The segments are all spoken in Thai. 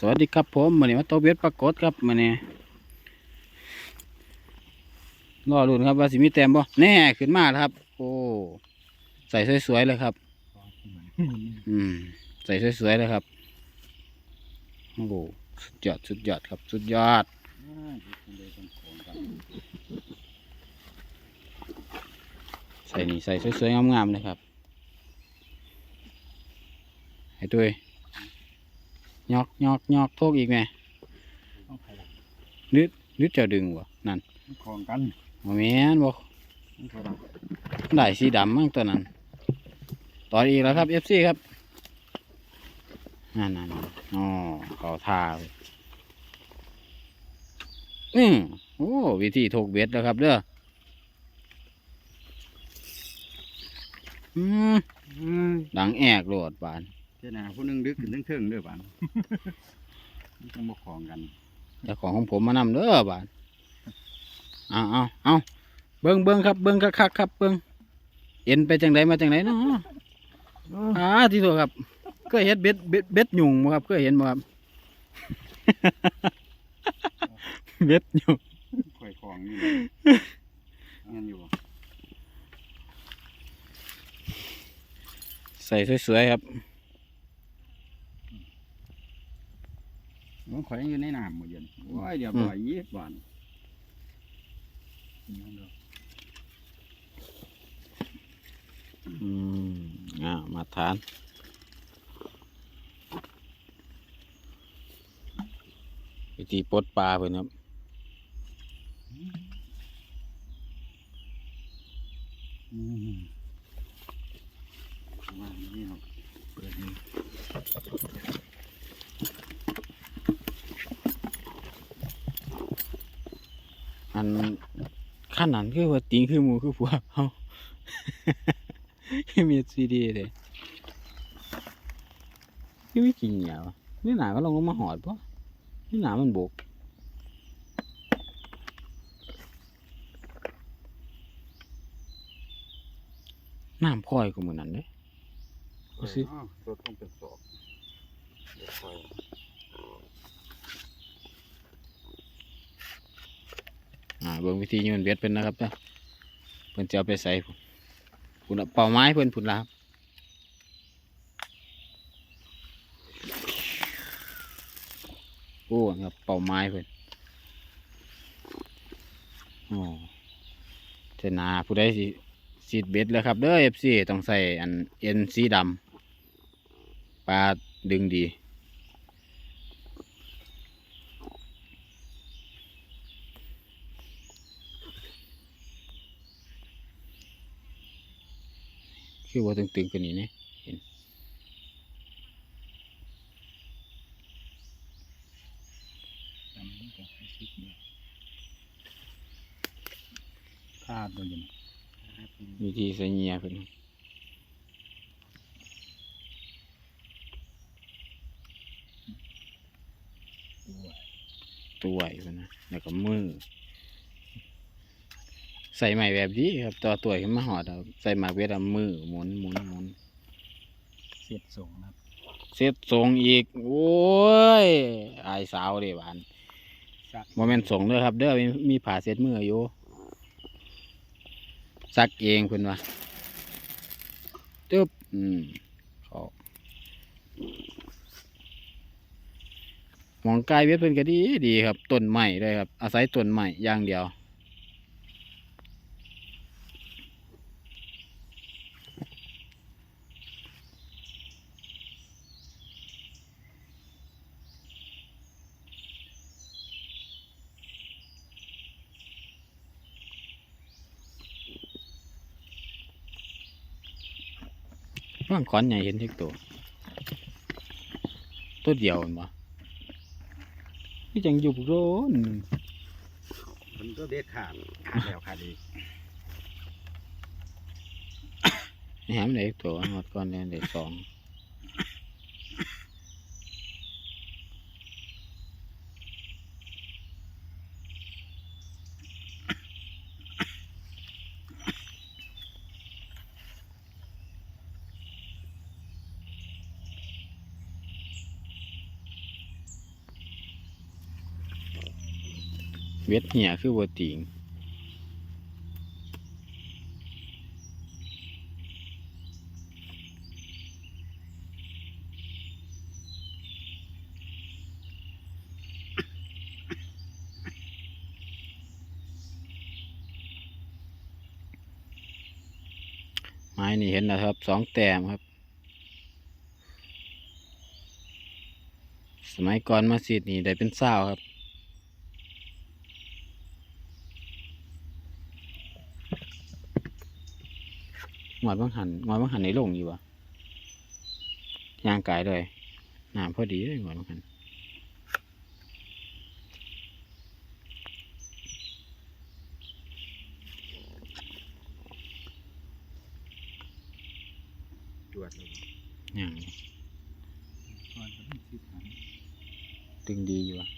สวัสดีครับผมวันนี้มาโตวเบ็ดปรากฏครับวันนี้รอรุ่นครับว่าสิมีแต้มบ่แน่ขึ้นมาแล้วครับ โอ้ใส่สวยๆเลยครับ อืม ใส่สวยๆเลยครับโอ้โหสุดยอดสุดยอดครับ สุดยอดใส่นี่ใส่สวยๆงามๆเลยครับ ให้ด้วย ยอกยอกยอกโทกอีกไหมนึดนึดจะดึงวะนั่นของกันบ่แม่นบ่มันเท่าไหร่ได้สีดำมั้งตัวนั้น ต่ออีกแล้วครับเอฟซีครับนั่นนั่นอ๋อเขาท่าเลยอืมโอ้วิธีถกเบ็ดแล้วครับเด้ออืมอืมดังแอกโหลดบาน เจ้าหน้าผู้หนึงดึกขึ้นทั้งเทิงเด้อบ้านมันต้องบ่ของกันเจ้าของของผมมานำเด้อบานเอาเอาเอาเบิ้งเบิ้งครับ เบิ้งคักคักๆครับ เบิ้งเอ็นไปจังไดมาจังไดเนาะอ่าที่ตัวครับเคยเห็นเบ็ดเบ็ดเบ็ดหยุ่งบ่ครับเคยเห็นบ่ครับ เบ็ดหยุ่งค่อยของนี่เงี้ยอยู่ใส่สวยๆครับ มัน ข่อยยังอยู่ในน้ำหมดเย็นโอ้ยเดี๋ยวปล่อยยีบบ้านอืมอ่ามาทานวิธีปลดปลาเพิ่นครับอืมว่านี่ครับเปิดนี่ อันขั้นนั้นคือว่าติงคือหมูคือผัวเขาคือมีซีดีเลยคือไม่กินเหนียวนี่หนาก็ลงมาหอดปะนี่หนามันบกน้ำค่อยกูเหมือนนั้นเด้เอาสิอ้าวตัวต้องเป็นศอกเดี๋ยวค่อย อ่าเบิ่งวิธีโยนเบ็ดเป็นนะครับจ้ะเพิ่นจะเอาไปใส่พุ่นพุ่นเป่าไม้เพิ่นพุ่นละครับโอ้ครับเป่าไม้เพิ่นโอ้เทนาผู้ใดสิสีดเบ็ดแล้วครับเด้อ FC ต้องใส่อันเอ็นสีดำปลาดึงดี คือว่าตึงๆกันนี่เนี่ยจำมันก็ให้ชิดเนี่ยคาดตัวเย็นวิธีใส่เงียเพิ่นตัวตัวไหวเพิ่นนะแล้วก็มือ ใส่ใหม่แบบนี้ครับต่อตัวขึ้นมาหอดเอาใส่หมากเวทเอามือหมุนหมุนหมุนเสียดส่งครับเสร็จส่งอีก โอ้ยอายสาวเด้บานโมเมนต์ส่งเด้อครับ เด้อมีมีผ่าเสร็จมืออยู่ซักเองเพิ่นว่าตึ๊บอืมเขาหมองกายเวทเพิ่นก็ดีดีครับต้นไม้เลยครับ อาศัยต้นไม้อย่างเดียว ว่างขอนใหญ่เห็นทุกตัวตัวเดียวเห็นบ่พี่จังอยู่โรนมันก็เด็ดขาดขาดแล้วขาดอีกแหมเลยตัวหมดก่อนเลยเด็กสอง เว็ดเหี่ยคือบ่ติงไม้นี่เห็นนะครับสองแต้มครับ สมัยก่อนมาสีดนี่ได้เป็นสาครับ หมอดบังหันหมอดบังหันในลงอยู่วะย่างกายเลยน้ำพอดีเลยหมอดบังหันตรวจเลยย่างก่อนจะต้องสิบหันตึงดีอยู่วะ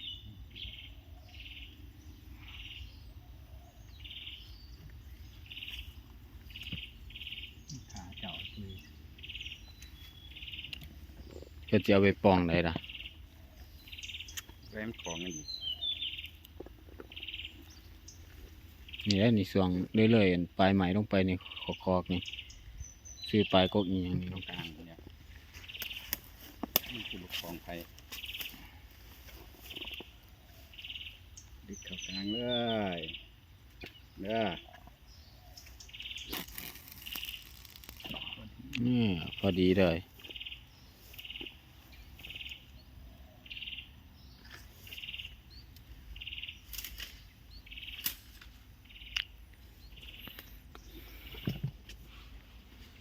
ขาเจ้าคือ ก็จะเอาไปปองได้ล่ะแรมของกันดีนี่แหละนี่สวงเรื่อยๆอันปลายไหมลงไปในคอกๆนี่ซื้อปลายกกอีหยังนี่ตรงกลางเนี่ยนี่คือลูกของไทยดึกเข้ากลางเลยเด้อนี่พอดีเลย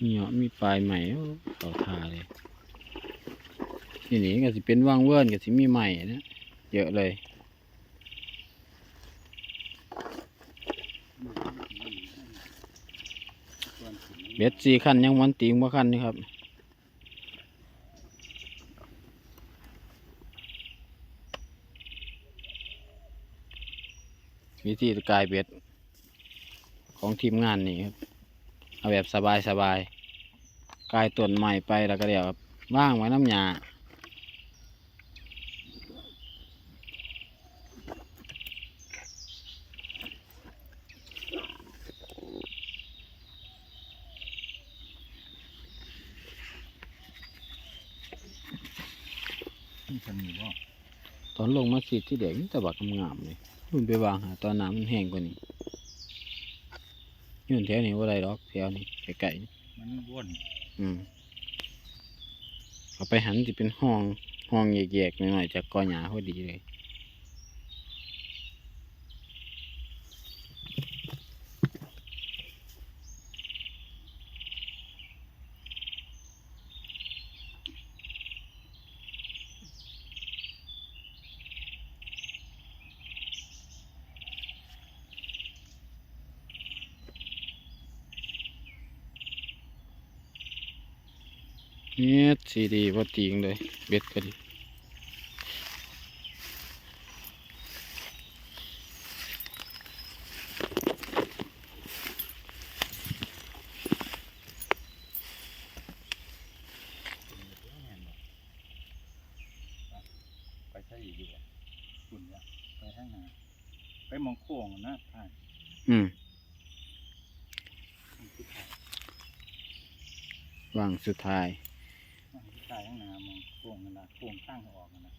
นี่เหรอมีปลายใหม่เขาทาเลยนี่นี่ก็สิเป็นว่างเวิร์นก็สิมีใหม่นะเยอะเลยเบ็ดสี่ขั้นยังวันตีงบ่ขั้นนี่ครับวิธีกายเบ็ดของทีมงานนี่ครับ เอาแบบสบายสบาย กายต้นใหม่ไปแล้วก็เดี๋ยวครับว่างไว้น้ำยานี่จะมีบ่ตอนลงมาสีดที่เด็กนี่แต่บักงามๆเลยรุ่นไปวางหาตอนน้ำมันแห้งกว่านี้ยื่นแถวนี้ว่าไรดอกแถวนี้ไกลๆนี่ มันบ้วนอืมเอาไปหันจะเป็นห้องห้องแยกๆหน่อยๆจากกอหญ้าพอดีเลย เนี่ยสีดีพอตีงเลย เบ็ดก็ดีไปใช่อยู่บ่คุณเนี่ยไปข้างหน้าไปมองโค้งนะท่านอืมที่ถ่ายว่างสุดท้ายายข้างหน้างโครงนั่นละโค้งข้างออกนั่นะ